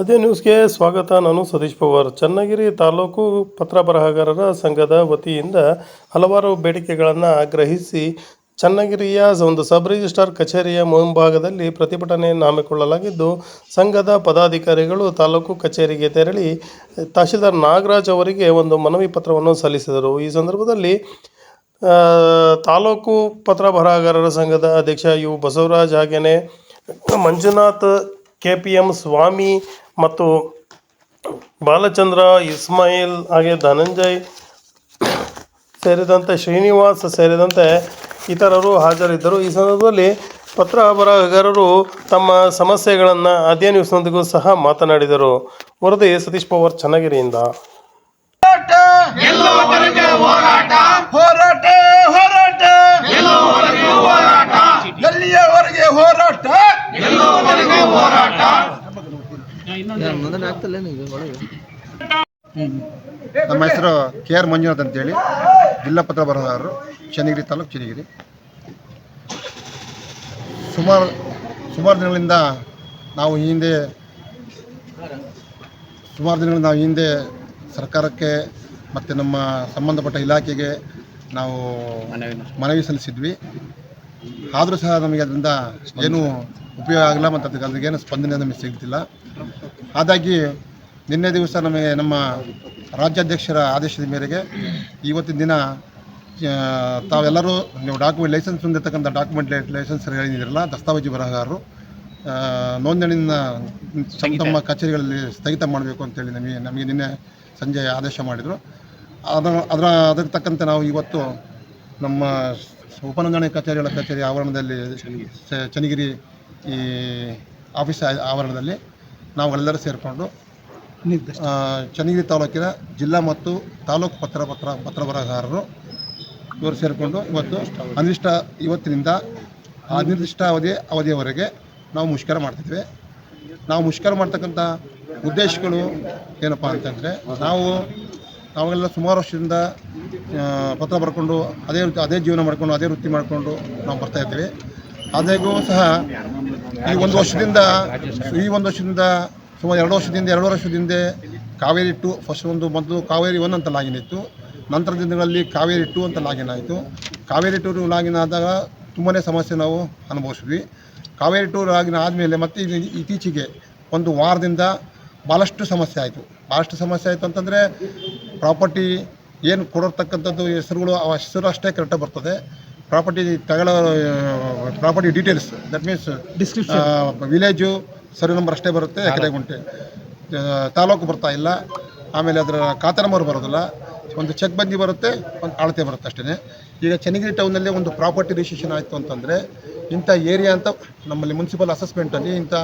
ಅದೇ ನ್ಯೂಸ್ಗೆ ಸ್ವಾಗತ. ನಾನು ಸತೀಶ್ ಪವಾರ್. ಚನ್ನಗಿರಿ ತಾಲೂಕು ಪತ್ರ ಬರಹಗಾರರ ಸಂಘದ ವತಿಯಿಂದ ಹಲವಾರು ಬೇಡಿಕೆಗಳನ್ನು ಆಗ್ರಹಿಸಿ ಚನ್ನಗಿರಿಯ ಒಂದು ಸಬ್ ರಿಜಿಸ್ಟ್ರಾರ್ ಕಚೇರಿಯ ಮುಂಭಾಗದಲ್ಲಿ ಪ್ರತಿಭಟನೆಯನ್ನು ಹಮ್ಮಿಕೊಳ್ಳಲಾಗಿದ್ದು ಸಂಘದ ಪದಾಧಿಕಾರಿಗಳು ತಾಲೂಕು ಕಚೇರಿಗೆ ತೆರಳಿ ತಹಶೀಲ್ದಾರ್ ನಾಗರಾಜ್ ಅವರಿಗೆ ಒಂದು ಮನವಿ ಪತ್ರವನ್ನು ಸಲ್ಲಿಸಿದರು. ಈ ಸಂದರ್ಭದಲ್ಲಿ ತಾಲೂಕು ಪತ್ರ ಬರಹಗಾರರ ಸಂಘದ ಅಧ್ಯಕ್ಷ ಯು ಬಸವರಾಜ್ ಹಾಗೆಯೇ Manjunath K P M Swamy ಮತ್ತು ಬಾಲಚಂದ್ರ ಇಸ್ಮಾಯಿಲ್ ಹಾಗೆ ಧನಂಜಯ್ ಸೇರಿದಂತೆ ಶ್ರೀನಿವಾಸ್ ಸೇರಿದಂತೆ ಇತರರು ಹಾಜರಿದ್ದರು. ಈ ಸಂದರ್ಭದಲ್ಲಿ ಪತ್ರ ಬರಹಗಾರರು ತಮ್ಮ ಸಮಸ್ಯೆಗಳನ್ನು ಅದೇ ನ್ಯೂಸ್ನೊಂದಿಗೂ ಸಹ ಮಾತನಾಡಿದರು. ವರದಿ ಸತೀಶ್ ಪವಾರ್ ಚನ್ನಗಿರಿಯಿಂದ. ಹೋರಾಟ ಗೆಲ್ಲುವವರೆಗೆ ಹೋರಾಟ ಹೋರಾಟ ಹೋರಾಟ ಗೆಲ್ಲುವವರೆಗೆ ಹೋರಾಟ ಎಲ್ಲಿಯವರೆಗೆ ಹೋರಾಟ ಗೆಲ್ಲುವವರೆಗೆ ಹೋರಾಟ ಆಗ್ತಲ್ಲ ನಮ್ಮ ಹೆಸರು ಕೆ ಆರ್ ಮಂಜುನಾಥ್ ಅಂತೇಳಿ. ಜಿಲ್ಲಾ ಪತ್ರ ಬರಹಗಾರರು ಚನ್ನಗಿರಿ ತಾಲೂಕು ಚನ್ನಗಿರಿ. ಸುಮಾರು ಸುಮಾರು ದಿನಗಳಿಂದ ನಾವು ಈ ಹಿಂದೆ ಸುಮಾರು ದಿನಗಳಿಂದ ನಾವು ಈ ಹಿಂದೆ ಸರ್ಕಾರಕ್ಕೆ ಮತ್ತು ನಮ್ಮ ಸಂಬಂಧಪಟ್ಟ ಇಲಾಖೆಗೆ ನಾವು ಮನವಿ ಸಲ್ಲಿಸಿದ್ವಿ. ಆದರೂ ಸಹ ನಮಗೆ ಅದರಿಂದ ಏನೂ ಉಪಯೋಗ ಆಗಲ್ಲ ಮತ್ತು ಅದಕ್ಕೆ ಅದಕ್ಕೇನು ಸ್ಪಂದನೆ ನಮಗೆ ಸಿಗ್ತಿಲ್ಲ. ಹಾಗಾಗಿ ನಿನ್ನೆ ದಿವಸ ನಮಗೆ ನಮ್ಮ ರಾಜ್ಯಾಧ್ಯಕ್ಷರ ಆದೇಶದ ಮೇರೆಗೆ ಇವತ್ತಿನ ದಿನ ತಾವೆಲ್ಲರೂ ನೀವು ಡಾಕ್ಯುಮೆಂಟ್ ಲೈಸೆನ್ಸ್ ಹೊಂದಿರತಕ್ಕಂಥ ಡಾಕ್ಯುಮೆಂಟ್ ಲೈಸೆನ್ಸ್ ಹೇಳಿದಿರಲ್ಲ ದಸ್ತಾವೇಜು ಬರಹಗಾರರು ನೋಂದಣಿನ ತಮ್ಮ ಕಚೇರಿಗಳಲ್ಲಿ ಸ್ಥಗಿತ ಮಾಡಬೇಕು ಅಂತೇಳಿ ನಮಗೆ ನಮಗೆ ನಿನ್ನೆ ಸಂಜೆ ಆದೇಶ ಮಾಡಿದರು. ಅದರ ಅದರ ಅದಕ್ಕೆ ತಕ್ಕಂತೆ ನಾವು ಇವತ್ತು ನಮ್ಮ ಉಪನೋಂದಣಿ ಕಚೇರಿಗಳ ಕಚೇರಿ ಆವರಣದಲ್ಲಿ ಚನಿಗಿರಿ ಚನ್ನಗಿರಿ ಈ ಆಫೀಸ್ ಆವರಣದಲ್ಲಿ ನಾವೆಲ್ಲರೂ ಸೇರಿಕೊಂಡು ಚನ್ನಗಿರಿ ತಾಲೂಕಿನ ಜಿಲ್ಲಾ ಮತ್ತು ತಾಲೂಕು ಪತ್ರ ಪತ್ರ ಪತ್ರ ಬರಹಗಾರರು ಇವರು ಸೇರಿಕೊಂಡು ಇವತ್ತು ಅನಿರ್ದಿಷ್ಟ ಇವತ್ತಿನಿಂದ ಅನಿರ್ದಿಷ್ಟ ಅವಧಿ, ಅವಧಿಯವರೆಗೆ ನಾವು ಮುಷ್ಕರ ಮಾಡ್ತಿದ್ವಿ. ನಾವು ಮುಷ್ಕರ ಮಾಡ್ತಕ್ಕಂಥ ಉದ್ದೇಶಗಳು ಏನಪ್ಪ ಅಂತಂದರೆ, ನಾವು ನಾವೆಲ್ಲ ಸುಮಾರು ವರ್ಷದಿಂದ ಪತ್ರ ಬರ್ಕೊಂಡು, ಅದೇ ಅದೇ ಜೀವನ ಮಾಡಿಕೊಂಡು, ಅದೇ ವೃತ್ತಿ ಮಾಡಿಕೊಂಡು ನಾವು ಬರ್ತಾ ಇದ್ದೇವೆ. ಆದಾಗ್ಯೂ ಸಹ ಈ ಒಂದು ವರ್ಷದಿಂದ, ಈ ಒಂದು ವರ್ಷದಿಂದ ಸುಮಾರು ಎರಡು ವರ್ಷದಿಂದ ಎರಡು ವರ್ಷದಿಂದ ಕಾವೇರಿ ಟು ಫಸ್ಟ್ ಒಂದು ಮೊದಲು ಕಾವೇರಿ ಒನ್ ಅಂತ ಲಾಗಿನ್ ಇತ್ತು. ನಂತರ ದಿನಗಳಲ್ಲಿ ಕಾವೇರಿ ಟು ಅಂತ ಲಾಗಿನ್ ಆಯಿತು. ಕಾವೇರಿ ಟು ಲಾಗಿನ್ ಆದಾಗ ತುಂಬಾ ಸಮಸ್ಯೆ ನಾವು ಅನುಭವಿಸಿದ್ವಿ. ಕಾವೇರಿ ಟು ಲಾಗಿನ್ ಆದಮೇಲೆ ಮತ್ತೆ ಇತ್ತೀಚೆಗೆ ಒಂದು ವಾರದಿಂದ ಭಾಳಷ್ಟು ಸಮಸ್ಯೆ ಆಯಿತು. ಭಾಳಷ್ಟು ಸಮಸ್ಯೆ ಆಯಿತು ಅಂತಂದರೆ ಪ್ರಾಪರ್ಟಿ ಏನು ಕೊಡೋರ್ತಕ್ಕಂಥದ್ದು ಹೆಸರುಗಳು, ಆ ಹೆಸರು ಅಷ್ಟೇ ಕರೆಕ್ಟಾಗಿ ಬರ್ತದೆ. ಪ್ರಾಪರ್ಟಿ ತಗೊಳ್ಳೋ property details that means description village survey number ಅಷ್ಟೇ ಬರುತ್ತೆ ಎಕರೆ ಗುಂಟೆ ತಾಲೂಕು ಬರ್ತಾ ಇಲ್ಲ. ಆಮೇಲೆ ಅದರ ಖಾತೆ ನಂಬರ್ ಬರೋದಿಲ್ಲ. ಒಂದು ಚೆಕ್ ಬಂದಿ ಬರುತ್ತೆ ಒಂದು ಅಳತೆ ಬರುತ್ತೆ ಅಷ್ಟೇ ಈಗ ಚನ್ನಗಿರಿ ಟೌನಲ್ಲಿ ಒಂದು ಪ್ರಾಪರ್ಟಿ ರಿಜಿಸ್ಟ್ರೇಷನ್ ಆಯಿತು ಅಂತಂದರೆ ಇಂಥ ಏರಿಯಾ ಅಂತ ನಮ್ಮಲ್ಲಿ ಮುನ್ಸಿಪಲ್ ಅಸೆಸ್ಮೆಂಟಲ್ಲಿ ಇಂಥ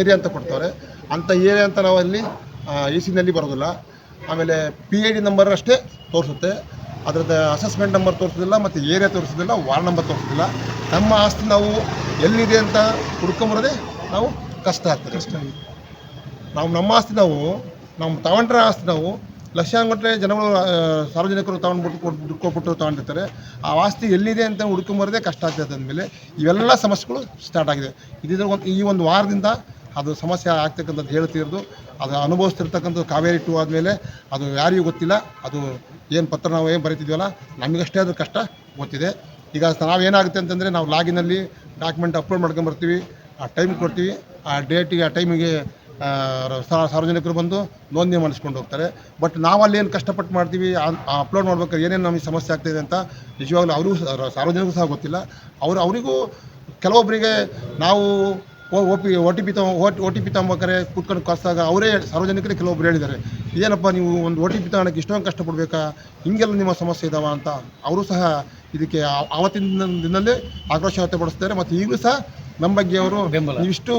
ಏರಿಯಾ ಅಂತ ಕೊಡ್ತಾರೆ. ಅಂಥ ಏರಿಯಾ ಅಂತ ನಾವು ಅಲ್ಲಿ ಎ ಸಿನಲ್ಲಿ ಬರೋದಿಲ್ಲ. ಆಮೇಲೆ ಪಿ ಐ ಡಿ ನಂಬರ್ ಅಷ್ಟೇ ತೋರಿಸುತ್ತೆ. ಅದರದ್ದು ಅಸೆಸ್ಮೆಂಟ್ ನಂಬರ್ ತೋರಿಸೋದಿಲ್ಲ ಮತ್ತು ಏರಿಯಾ ತೋರಿಸೋದಿಲ್ಲ ವಾರ್ಡ್ ನಂಬರ್ ತೋರಿಸೋದಿಲ್ಲ. ನಮ್ಮ ಆಸ್ತಿ ನಾವು ಎಲ್ಲಿದೆ ಅಂತ ಹುಡ್ಕೊಂಬರೋದೇ ನಾವು ಕಷ್ಟ ಆಗ್ತದೆ. ನಾವು ನಮ್ಮ ಆಸ್ತಿ ನಾವು ನಮ್ಮ ತಗೊಂಡ್ರೆ ಆಸ್ತಿ ನಾವು ಲಕ್ಷಾಂಗಟ್ಟಲೆ ಜನಗಳು ಸಾರ್ವಜನಿಕರು ತಗೊಂಡ್ಬಿಟ್ಟು ಕೊಟ್ಟು ದುಡ್ಡು ಕೊಟ್ಬಿಟ್ಟು ತಗೊಂಡಿರ್ತಾರೆ. ಆ ಆಸ್ತಿ ಎಲ್ಲಿದೆ ಅಂತ ಹುಡ್ಕೊಂಬರೋದೇ ಕಷ್ಟ ಆಗ್ತದೆ ಅಂದಮೇಲೆ ಇವೆಲ್ಲ ಸಮಸ್ಯೆಗಳು ಸ್ಟಾರ್ಟ್ ಆಗಿದೆ. ಇದ್ರ ಒಂದು ಈ ಒಂದು ವಾರದಿಂದ ಅದು ಸಮಸ್ಯೆ ಆಗ್ತಕ್ಕಂಥದ್ದು ಹೇಳ್ತಿರೋದು, ಅದು ಅನುಭವಿಸ್ತಿರ್ತಕ್ಕಂಥದ್ದು ಕಾವೇರಿ ಟು ಆದಮೇಲೆ ಅದು ಯಾರಿಗೂ ಗೊತ್ತಿಲ್ಲ, ಅದು ಏನು ಪತ್ರ ನಾವು ಏನು ಬರೀತಿದ್ವಲ್ಲ, ನಮಗಷ್ಟೇ ಅದು ಕಷ್ಟ ಗೊತ್ತಿದೆ. ಈಗ ನಾವೇನಾಗುತ್ತೆ ಅಂತಂದರೆ ನಾವು ಲಾಗಿನಲ್ಲಿ ಡಾಕ್ಯುಮೆಂಟ್ ಅಪ್ಲೋಡ್ ಮಾಡ್ಕೊಂಬರ್ತೀವಿ, ಆ ಟೈಮ್ ಕೊಡ್ತೀವಿ, ಆ ಡೇಟಿಗೆ, ಆ ಟೈಮಿಗೆ ಸಾರ್ವಜನಿಕರು ಬಂದು ನೋಂದಣಿ ಮಾಡಿಸ್ಕೊಂಡು ಹೋಗ್ತಾರೆ. ಬಟ್ ನಾವಲ್ಲಿ ಏನು ಕಷ್ಟಪಟ್ಟು ಮಾಡ್ತೀವಿ ಅಪ್ಲೋಡ್ ಮಾಡ್ಬೇಕಾದ್ರೆ ಏನೇನು ನಮಗೆ ಸಮಸ್ಯೆ ಆಗ್ತಾಯಿದೆ ಅಂತ ನಿಜವಾಗ್ಲೂ ಅವರಿಗೂ ಸಾರ್ವಜನಿಕರು ಸಹ ಗೊತ್ತಿಲ್ಲ. ಅವರು, ಅವರಿಗೂ ಕೆಲವೊಬ್ಬರಿಗೆ ನಾವು O P O T P ತಗೊ ಒ ಟಿ ಪಿ ತಗೊಂಬೇಕಾರೆ ಕುತ್ಕೊಂಡು ಕಸ್ದಾಗ ಅವರೇ ಸಾರ್ವಜನಿಕರೇ ಕೆಲವೊಬ್ರು ಹೇಳಿದ್ದಾರೆ. ಏನಪ್ಪ ನೀವು ಒಂದು ಒ ಟಿ ಪಿ ತಗೊಳಕ್ಕೆ ಇಷ್ಟೊಂದು ಕಷ್ಟಪಡಬೇಕಾ? ಹಿಂಗೆಲ್ಲ ನಿಮ್ಮ ಸಮಸ್ಯೆ ಇದಾವ ಅಂತ ಅವರು ಸಹ ಇದಕ್ಕೆ ಆವತ್ತಿನ ದಿನದಲ್ಲೇ ಆಕ್ರೋಶ ವ್ಯಕ್ತಪಡಿಸ್ತಾರೆ ಮತ್ತು ಈಗಲೂ ಸಹ ನಮ್ಮ ಬಗ್ಗೆ ಅವರು ಇಷ್ಟು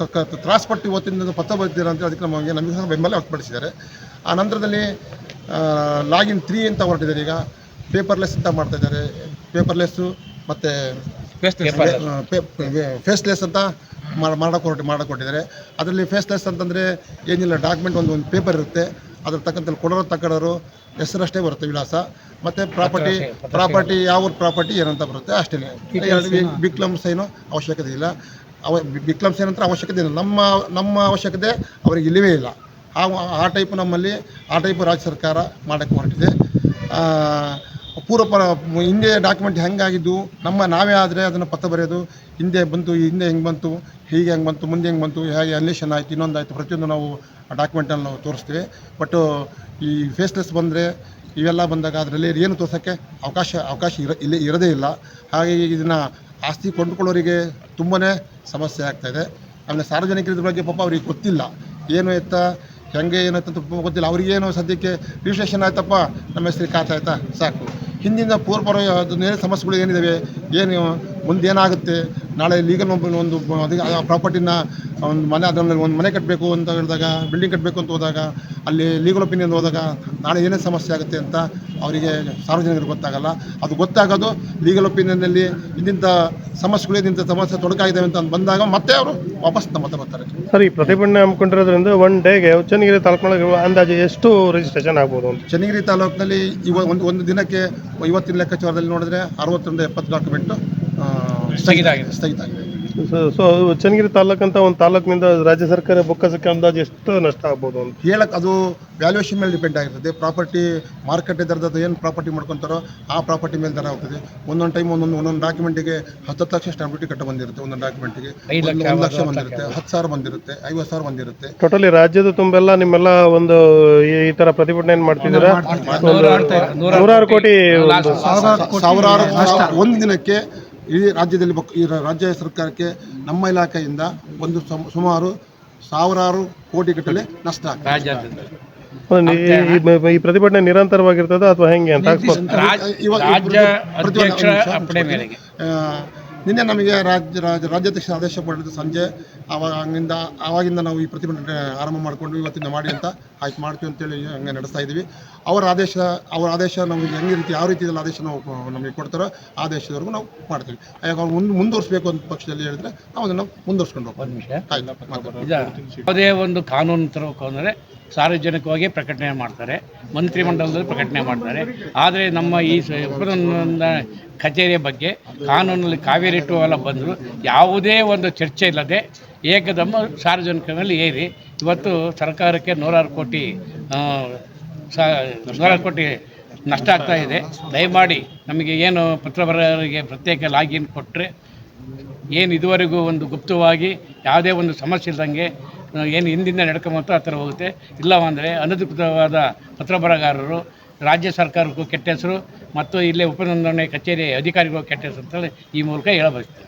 ತಕ್ಕ ತ್ರಾಸಪಟ್ಟು ಇವತ್ತಿನ ಪತ್ರ ಬರ್ತೀರ ಅಂತ ಅದಕ್ಕೆ ನಮಗೆ ನಮಗೆ ಸಹ ಬೆಂಬಲ ವ್ಯಕ್ತಪಡಿಸಿದ್ದಾರೆ. ಆ ನಂತರದಲ್ಲಿ ಲಾಗಿನ್ ತ್ರೀ ಅಂತ ಹೊರಟಿದ್ದಾರೆ ಈಗ. ಪೇಪರ್ಲೆಸ್ ಅಂತ ಮಾಡ್ತಾ ಇದ್ದಾರೆ. ಪೇಪರ್ಲೆಸ್ಸು ಮತ್ತು ಫೇಸ್ಲೆಸ್ ಅಂತ ಮಾಡಕ್ಕೆ ಕೊಟ್ಟು ಮಾಡಕ್ಕೆ ಕೊಟ್ಟಿದ್ದಾರೆ ಅದರಲ್ಲಿ ಫೇಸ್ಲೆಸ್ ಅಂತಂದರೆ ಏನಿಲ್ಲ ಡಾಕ್ಯುಮೆಂಟ್ ಒಂದು ಒಂದು ಪೇಪರ್ ಇರುತ್ತೆ. ಅದ್ರ ತಕ್ಕಂತೆ ಕೊಡೋರು ತಕ್ಕಡೋರು ಹೆಸರಷ್ಟೇ ಬರುತ್ತೆ ವಿಳಾಸ. ಮತ್ತು ಪ್ರಾಪರ್ಟಿ ಪ್ರಾಪರ್ಟಿ ಯಾವ ಪ್ರಾಪರ್ಟಿ ಏನಂತ ಬರುತ್ತೆ ಅಷ್ಟೇ. ಬಿಕ್ಲಮ್ ಸೈನು ಅವಶ್ಯಕತೆ ಇಲ್ಲ. ಅವ ಬಿಕ್ಲಮ್ ಸೈನ್ ಅಂತ ಅವಶ್ಯಕತೆ ಇಲ್ಲ. ನಮ್ಮ ನಮ್ಮ ಅವಶ್ಯಕತೆ ಅವರಿಗೆ ಇಲ್ಲವೇ ಇಲ್ಲ. ಆ ಆ ಟೈಪ್ ನಮ್ಮಲ್ಲಿ ಆ ಟೈಪ್ ರಾಜ್ಯ ಸರ್ಕಾರ ಮಾಡೋಕ್ಕೆ ಹೊರಟಿದೆ. ಆ, ಪೂರ್ವ ಪರ ಹಿಂದೆ ಡಾಕ್ಯುಮೆಂಟ್ ಹೆಂಗಾಗಿದ್ದು ನಮ್ಮ ನಾವೇ ಆದರೆ ಅದನ್ನು ಪತ್ರ ಬರೆಯೋದು ಹಿಂದೆ ಬಂತು ಹಿಂದೆ ಹೆಂಗೆ ಬಂತು ಹೀಗೆ ಹೆಂಗೆ ಬಂತು ಮುಂದೆ ಹೆಂಗೆ ಬಂತು ಹೇಗೆ ಅನ್ಲೇಷನ್ ಆಯಿತು ಇನ್ನೊಂದಾಯಿತು ಪ್ರತಿಯೊಂದು ನಾವು ಆ ಡಾಕ್ಯುಮೆಂಟನ್ನು ನಾವು ತೋರಿಸ್ತೀವಿ. ಬಟ್ ಈ ಫೇಸ್ಲೆಸ್ ಬಂದರೆ ಇವೆಲ್ಲ ಬಂದಾಗ ಅದರಲ್ಲಿ ಏನು ತೋರ್ಸೋಕ್ಕೆ ಅವಕಾಶ ಅವಕಾಶ ಇರ ಇಲ್ಲಿ ಇರೋದೇ ಇಲ್ಲ. ಹಾಗಾಗಿ ಇದನ್ನು ಆಸ್ತಿ ಕೊಂಡುಕೊಳ್ಳೋರಿಗೆ ತುಂಬಾ ಸಮಸ್ಯೆ ಆಗ್ತಾಯಿದೆ ಆಮೇಲೆ ಸಾರ್ವಜನಿಕರ ಇದ್ರ ಬಗ್ಗೆ ಪಾಪ ಅವ್ರಿಗೆ ಗೊತ್ತಿಲ್ಲ. ಏನು ಎತ್ತ ಹೆಂಗೆ ಏನು ಅಂತ ಗೊತ್ತಿಲ್ಲ. ಅವ್ರಿಗೇನು ಸದ್ಯಕ್ಕೆ ರಿಜಿಸ್ಟ್ರೇಷನ್ ಆಯ್ತಪ್ಪ ನಮ್ಮ ಹೆಸರಿಗೆ ಕಾತಾಯ್ತಾ ಸಾಕು. ಹಿಂದಿನ ಪೂರ್ವಪರ ಏನೇ ಸಮಸ್ಯೆಗಳು ಏನಿದ್ದಾವೆ ಏನು ಮುಂದೇನಾಗುತ್ತೆ ನಾಳೆ ಲೀಗಲ್ ಒಂದು ಪ್ರಾಪರ್ಟಿನ ಒಂದು ಮನೆ ಅದರಲ್ಲಿ ಒಂದು ಮನೆ ಕಟ್ಟಬೇಕು ಅಂತ ಹೇಳಿದಾಗ ಬಿಲ್ಡಿಂಗ್ ಕಟ್ಟಬೇಕು ಅಂತ ಹೋದಾಗ ಅಲ್ಲಿ ಲೀಗಲ್ ಒಪಿನಿಯನ್ ಹೋದಾಗ ನಾಳೆ ಏನೇ ಸಮಸ್ಯೆ ಆಗುತ್ತೆ ಅಂತ ಅವರಿಗೆ ಸಾರ್ವಜನಿಕರಿಗೆ ಗೊತ್ತಾಗಲ್ಲ. ಅದು ಗೊತ್ತಾಗೋದು ಲೀಗಲ್ ಒಪಿನಿಯನ್ನಲ್ಲಿ ಇಂತಿಂಥ ಸಮಸ್ಯೆಗಳು ಇಂಥ ಸಮಸ್ಯೆ ತೊಡಕಾಗಿದ್ದಾವೆ ಅಂತ ಬಂದಾಗ ಮತ್ತೆ ಅವರು ವಾಪಸ್ ತಮ್ಮ ಹತ್ರ ಬರ್ತಾರೆ. ಸರ್ ಈ ಪ್ರತಿಭಟನೆ ಹಮ್ಮಿಕೊಂಡಿರೋದ್ರಿಂದ ಒನ್ ಡೇಗೆ ಚನ್ನಗಿರಿ ತಾಲೂಕಿನೊಳಗೆ ಅಂದಾಜು ಎಷ್ಟು ರಿಜಿಸ್ಟ್ರೇಷನ್ ಆಗ್ಬೋದು ಅಂತ? ಚನ್ನಗಿರಿ ತಾಲೂಕಿನಲ್ಲಿ ಇವ ಒಂದು ಒಂದು ದಿನಕ್ಕೆ ಇವತ್ತಿನ ಲೆಕ್ಕಾಚಾರದಲ್ಲಿ ನೋಡಿದ್ರೆ ಅರವತ್ತರಿಂದ ಎಪ್ಪತ್ತು ಡಾಕ್ಯುಮೆಂಟ್ ಸ್ಥಗಿತ ಆಗಿದೆ. ಸ್ಥಗಿತ ಆಗಿದೆ. ಸೊ- ಚನ್ನಗಿರಿ ಚನ್ನಗಿರಿ ಅಂತ ಒಂದು ತಾಲೂಕಿನಿಂದ ರಾಜ್ಯ ಸರ್ಕಾರ ಬೊಕ್ಕಸಕ್ಕೆ ಅಂದಾಜು ಎಷ್ಟು ನಷ್ಟ ಆಗ್ಬೋದು ಅಂತ? ಹೇಳಕ್ ಅದು ವ್ಯಾಲ್ಯೂಯೇಷನ್ ಮೇಲೆ ಡಿಪೆಂಡ್ ಆಗಿರ್ತದೆ. ಪ್ರಾಪರ್ಟಿ ಮಾರ್ಕೆಟ್ ದರದ ಏನು ಪ್ರಾಪರ್ಟಿ ಮಾಡ್ಕೊತಾರೋ ಆ ಪ್ರಾಪರ್ಟಿ ಮೇಲೆ ದರ ಆಗ್ತದೆ ಒಂದೊಂದು ಟೈಮ್ ಒಂದೊಂದು ಒಂದೊಂದು ಡಾಕ್ಯುಮೆಂಟಿಗೆ ಹತ್ತು ಲಕ್ಷ ಸ್ಟಾಂಪ್ ಡ್ಯೂಟಿ ಕಟ್ಟ ಬಂದಿರುತ್ತೆ ಒಂದೊಂದು ಡಾಕ್ಯುಮೆಂಟಿಗೆ ಒಂದು ಲಕ್ಷ ಬಂದಿರುತ್ತೆ ಹತ್ತು ಸಾವಿರ ಬಂದಿರುತ್ತೆ ಐವತ್ತು ಸಾವಿರ ಬಂದಿರುತ್ತೆ. ಟೋಟಲಿ ರಾಜ್ಯದ ತುಂಬೆಲ್ಲ ನಿಮ್ಮೆಲ್ಲ ಒಂದು ಈ- ಈ ತರ ಪ್ರತಿಭಟನೆ ಏನ್ ಮಾಡ್ತಿದ್ದೀರಾ? ನೂರಾರು ಕೋಟಿ ಸಾವಿರಾರು ಒಂದು ದಿನಕ್ಕೆ ಇಡೀ ರಾಜ್ಯದಲ್ಲಿ ಬಕ್- ಈ ರಾಜ್ಯ ಸರ್ಕಾರಕ್ಕೆ ನಮ್ಮ ಇಲಾಖೆಯಿಂದ ಒಂದು ಸಮ- ಸುಮಾರು ಸಾವಿರಾರು ಕೋಟಿ ಗಟ್ಟಲೆ ನಷ್ಟ ಈ- ಈ- ಈ ಪ್ರತಿಭಟನೆ ನಿರಂತರವಾಗಿರ್ತದ ಅಥವಾ ಹೆಂಗೆ ಅಂತ ಇವಾಗ ರಾಜ್ಯ ಪ್ರತಿಭಟನೆ- ಅಧ್ಯಕ್ಷರ ಅಪ್ಪಣೆ ಮೇರೆಗೆ. ಆ, ನಿನ್ನೆ ನಮಗೆ ರಾಜ್ಯ ರಾಜ್ಯ ರಾಜ್ಯಾಧ್ಯಕ್ಷ ಆದೇಶ ಮಾಡಿದ್ದು ಸಂಜೆ. ಅವಾಗ ಹಂಗಿಂದ ಆವಾಗಿಂದ ನಾವು ಈ ಪ್ರತಿಭಟನೆ ಆರಂಭ ಮಾಡಿಕೊಂಡು ಇವತ್ತಿಂದ ಮಾಡಿ ಅಂತ ಆಯ್ತು ಮಾಡ್ತೀವಿ ಅಂತೇಳಿ ಹಂಗೆ ನಡೆಸ್ತಾ ಇದ್ದೀವಿ. ಅವರ ಆದೇಶ ಅವರ ಆದೇಶ ನಮಗೆ ಹೆಂಗೆ ರೀತಿ ಯಾವ ರೀತಿ ಆದೇಶ ನಾವು ನಮಗೆ ಕೊಡ್ತಾರೋ ಆದೇಶದವರೆಗೂ ನಾವು ಮಾಡ್ತೀವಿ. ಯಾಕೆ ಅವ್ರು ಮುಂದೆ ಮುಂದುವರಿಸಬೇಕು ಅಂತ ಪಕ್ಷದಲ್ಲಿ ಹೇಳಿದ್ರೆ ನಾವು ಅದನ್ನು ಮುಂದುವರ್ಸ್ಕೊಂಡು ಹೋಗ್ತೀವಿ ನಿಮಿಷ. ಅದೇ ಯಾವುದೇ ಒಂದು ಕಾನೂನು ತರಬೇಕು ಅಂದರೆ ಸಾರ್ವಜನಿಕವಾಗಿ ಪ್ರಕಟಣೆ ಮಾಡ್ತಾರೆ ಮಂತ್ರಿಮಂಡಲದಲ್ಲಿ ಪ್ರಕಟಣೆ ಮಾಡ್ತಾರೆ. ಆದರೆ ನಮ್ಮ ಈ ಕಚೇರಿಯ ಬಗ್ಗೆ ಕಾನೂನಲ್ಲಿ ಕಾವೇರಿ ಟು ಎಲ್ಲ ಬಂದರು. ಯಾವುದೇ ಒಂದು ಚರ್ಚೆ ಇಲ್ಲದೆ ಏಕದಮ್ಮ ಸಾರ್ವಜನಿಕರಲ್ಲಿ ಏರಿ ಇವತ್ತು ಸರ್ಕಾರಕ್ಕೆ ನೂರಾರು ಕೋಟಿ ಕೋಟಿ ನಷ್ಟ ಆಗ್ತಾ ಇದೆ. ದಯಮಾಡಿ ನಮಗೆ ಏನು ಪತ್ರ ಬರೋರಿಗೆ ಪ್ರತ್ಯೇಕ ಲಾಗಿನ್ ಕೊಟ್ಟರೆ ಏನು ಇದುವರೆಗೂ ಒಂದು ಗುಪ್ತವಾಗಿ ಯಾವುದೇ ಒಂದು ಸಮಸ್ಯೆ ಇಲ್ದಂಗೆ ಏನು ಹಿಂದಿಂದ ನಡ್ಕೊಂಬಂತ ಆ ಥರ ಹೋಗುತ್ತೆ. ಇಲ್ಲವಂದರೆ ಅನಧಿಕೃತವಾದ ಪತ್ರ ಬರಹಗಾರರು ರಾಜ್ಯ ಸರ್ಕಾರಕ್ಕೂ ಕೆಟ್ಟ ಹೆಸರು ಮತ್ತು ಇಲ್ಲೇ ಉಪನೋಂದಣಿ ಕಚೇರಿ ಅಧಿಕಾರಿಗಳು ಕೆಟ್ಟ ಹೆಸರು ಅಂತೇಳಿ ಈ ಮೂಲಕ ಹೇಳಬಯಸ್ತೇನೆ.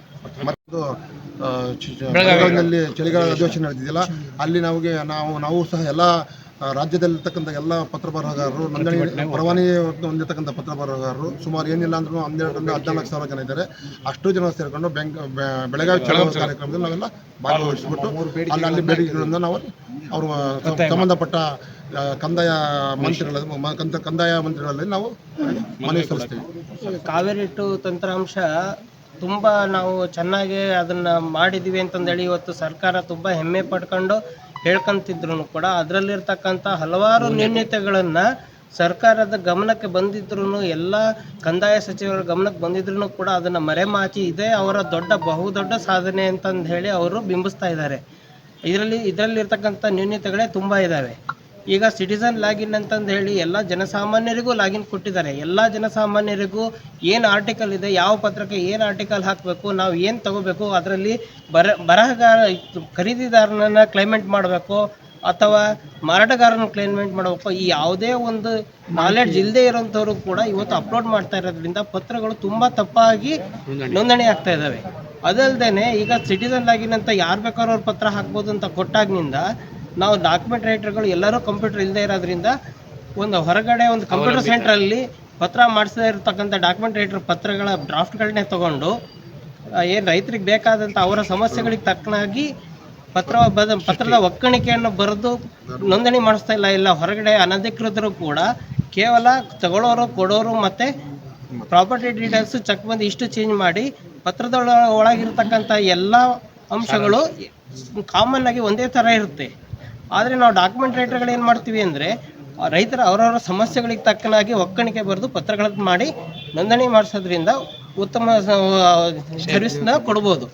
ಚಳಿಗಾಲ ಅಧಿವೇಶನ ನಡೆದಿದೆಯಲ್ಲ ಅಲ್ಲಿ ನಮಗೆ ನಾವು ನಾವು ಸಹ ಎಲ್ಲ ರಾಜ್ಯದಲ್ಲಿರ್ತಕ್ಕಂಥ ಎಲ್ಲ ಪತ್ರ ಬರಹಗಾರರು ನೋಂದಣಿ ಪರವಾನಗಿ ಹೊಂದಿರತಕ್ಕಂಥ ಪತ್ರ ಬರಹಗಾರರು ಸುಮಾರು ಏನಿಲ್ಲ ಅಂದ್ರೂ ಹನ್ನೆರಡರಿಂದ ಹದಿನಾಲ್ಕು ಸಾವಿರ ಜನ ಇದ್ದಾರೆ. ಅಷ್ಟು ಜನ ಸೇರಿಕೊಂಡು ಬೆಂಗ್ ಬೆಳಗಾವಿ ಚಳವಳಿ ಕಾರ್ಯಕ್ರಮದಲ್ಲಿ ನಾವೆಲ್ಲ ಭಾಗವಹಿಸಿಬಿಟ್ಟು ಅಲ್ಲಿ ಅಲ್ಲಿ ಬೇಡಿಕೆಗಳನ್ನು ನಾವು ಅವರು ಸಂಬಂಧಪಟ್ಟ ಕಂದಾಯ ಮಂತ್ರಿಗಳ ಕಂದಾಯ ಮಂತ್ರಿಗಳಲ್ಲಿ ನಾವು ಮನವಿ ಸಲ್ಲಿಸ್ತೀವಿ. ಕಾವೇರಿ ಟು ತಂತ್ರಾಂಶ ತುಂಬ ನಾವು ಚೆನ್ನಾಗಿ ಅದನ್ನು ಮಾಡಿದ್ದೀವಿ ಅಂತಂದೇಳಿ ಇವತ್ತು ಸರ್ಕಾರ ತುಂಬ ಹೆಮ್ಮೆ ಪಡ್ಕೊಂಡು ಹೇಳ್ಕೊಂತಿದ್ರು ಕೂಡ ಅದರಲ್ಲಿರ್ತಕ್ಕಂಥ ಹಲವಾರು ನ್ಯೂನ್ಯತೆಗಳನ್ನು ಸರ್ಕಾರದ ಗಮನಕ್ಕೆ ಬಂದಿದ್ರೂ ಎಲ್ಲ ಕಂದಾಯ ಸಚಿವರ ಗಮನಕ್ಕೆ ಬಂದಿದ್ರೂ ಕೂಡ ಅದನ್ನು ಮರೆಮಾಚಿ ಇದೇ ಅವರ ದೊಡ್ಡ ಬಹುದೊಡ್ಡ ಸಾಧನೆ ಅಂತಂದು ಹೇಳಿ ಅವರು ಬಿಂಬಿಸ್ತಾ ಇದ್ದಾರೆ. ಇದರಲ್ಲಿ ಇದರಲ್ಲಿರ್ತಕ್ಕಂಥ ನ್ಯೂನ್ಯತೆಗಳೇ ತುಂಬ ಇದ್ದಾವೆ ಈಗ ಸಿಟಿಸನ್ ಲಾಗಿನ್ ಅಂತಂದು ಹೇಳಿ ಎಲ್ಲ ಜನಸಾಮಾನ್ಯರಿಗೂ ಲಾಗಿನ್ ಕೊಟ್ಟಿದ್ದಾರೆ. ಎಲ್ಲ ಜನಸಾಮಾನ್ಯರಿಗೂ ಏನು ಆರ್ಟಿಕಲ್ ಇದೆ ಯಾವ ಪತ್ರಕ್ಕೆ ಏನು ಆರ್ಟಿಕಲ್ ಹಾಕಬೇಕು ನಾವು ಏನು ತಗೋಬೇಕು ಅದರಲ್ಲಿ ಬರ ಬರಹಗಾರ ಖರೀದಿದಾರನನ್ನು ಕ್ಲೈಮೆಂಟ್ ಮಾಡಬೇಕು ಅಥವಾ ಮಾರಾಟಗಾರನ ಕ್ಲೈಮೆಂಟ್ ಮಾಡಬೇಕು ಈ ಯಾವುದೇ ಒಂದು ನಾಲೆಡ್ಜ್ ಇಲ್ಲದೆ ಇರೋಂಥವ್ರು ಕೂಡ ಇವತ್ತು ಅಪ್ಲೋಡ್ ಮಾಡ್ತಾ ಇರೋದ್ರಿಂದ ಪತ್ರಗಳು ತುಂಬ ತಪ್ಪಾಗಿ ನೋಂದಣಿ. ಆಗ್ತಾ ಇದ್ದಾವೆ ಅದಲ್ದೇನೆ ಈಗ ಸಿಟಿಸನ್ ಲಾಗಿನ್ ಅಂತ ಯಾರು ಬೇಕಾದ್ರೂ ಅವ್ರ ಪತ್ರ ಹಾಕ್ಬೋದು ಅಂತ ಕೊಟ್ಟಾಗಿನಿಂದ ನಾವು ಡಾಕ್ಯುಮೆಂಟ್ ರೈಟರ್ಗಳು ಎಲ್ಲರೂ ಕಂಪ್ಯೂಟರ್ ಇಲ್ಲದೆ ಇರೋದ್ರಿಂದ ಒಂದು ಹೊರಗಡೆ ಒಂದು ಕಂಪ್ಯೂಟರ್ ಸೆಂಟ್ರಲ್ಲಿ ಪತ್ರ ಮಾಡಿಸದೇ ಇರತಕ್ಕಂಥ ಡಾಕ್ಯುಮೆಂಟ್ ರೈಟರ್ ಪತ್ರಗಳ ಡ್ರಾಫ್ಟ್ಗಳನ್ನೇ ತಗೊಂಡು ಏನು ರೈತರಿಗೆ ಬೇಕಾದಂಥ ಅವರ ಸಮಸ್ಯೆಗಳಿಗೆ ತಕ್ಕನಾಗಿ ಪತ್ರ ಬದ ಪತ್ರದ ಒಕ್ಕಣಿಕೆಯನ್ನು ಬರೆದು ನೋಂದಣಿ ಮಾಡಿಸ್ತಾ ಇಲ್ಲ. ಇಲ್ಲ ಹೊರಗಡೆ ಅನಧಿಕೃತರು ಕೂಡ ಕೇವಲ ತಗೊಳ್ಳೋರು ಕೊಡೋರು ಮತ್ತು ಪ್ರಾಪರ್ಟಿ ಡೀಟೇಲ್ಸ್ ಚೆಕ್ ಬಂದು ಇಷ್ಟು ಚೇಂಜ್ ಮಾಡಿ ಪತ್ರದೊಳ ಒಳಗಿರ್ತಕ್ಕಂಥ ಎಲ್ಲ ಅಂಶಗಳು ಕಾಮನ್ ಆಗಿ ಒಂದೇ ಥರ ಇರುತ್ತೆ. ಆದರೆ ನಾವು ಡಾಕ್ಯುಮೆಂಟ್ ರೈಟರ್ಗಳು ಏನು ಮಾಡ್ತೀವಿ ಅಂದರೆ ರೈತರ ಅವರವರ ಸಮಸ್ಯೆಗಳಿಗೆ ತಕ್ಕನಾಗಿ ಒಕ್ಕಣಿಕೆ ಬರೆದು ಪತ್ರಗಳನ್ನು ಮಾಡಿ ನೋಂದಣಿ ಮಾಡಿಸೋದ್ರಿಂದ ಉತ್ತಮ ಸರ್ವಿಸ್ನ ಕೊಡ್ಬೋದು.